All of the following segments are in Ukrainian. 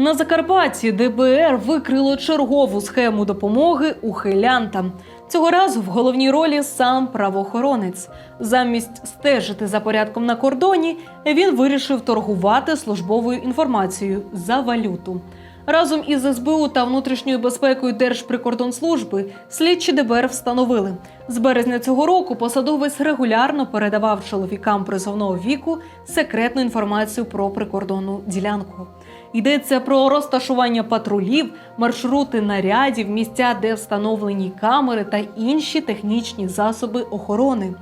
На Закарпатті ДБР викрило чергову схему допомоги ухилянтам. Цього разу в головній ролі сам правоохоронець. Замість стежити за порядком на кордоні, він вирішив торгувати службовою інформацією за валюту. Разом із СБУ та внутрішньою безпекою Держприкордонслужби слідчі ДБР встановили. З березня цього року посадовець регулярно передавав чоловікам призовного віку секретну інформацію про прикордонну ділянку. Йдеться про розташування патрулів, маршрути нарядів, місця, де встановлені камери та інші технічні засоби охорони.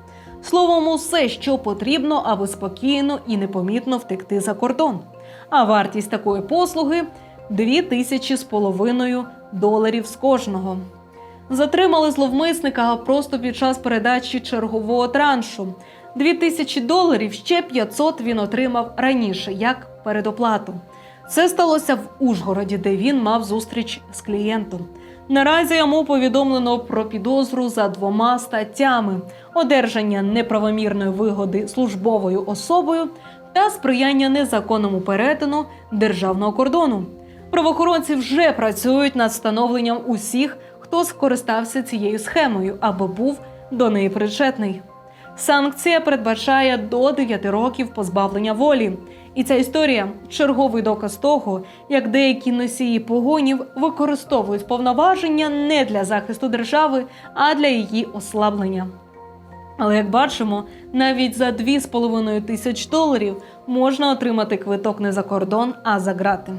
Словом, усе, що потрібно, аби спокійно і непомітно втекти за кордон. А вартість такої послуги дві тисячі з половиною доларів з кожного. Затримали зловмисника просто під час передачі чергового траншу. Дві тисячі доларів ще 500 він отримав раніше, як передоплату. Це сталося в Ужгороді, де він мав зустріч з клієнтом. Наразі йому повідомлено про підозру за двома статтями: одержання неправомірної вигоди службовою особою та сприяння незаконному перетину державного кордону. Правоохоронці вже працюють над встановленням усіх, хто скористався цією схемою або був до неї причетний. Санкція передбачає до 9 років позбавлення волі. І ця історія черговий доказ того, як деякі носії погонів використовують повноваження не для захисту держави, а для її ослаблення. Але як бачимо, навіть за 2,5 тисяч доларів можна отримати квиток не за кордон, а за грати.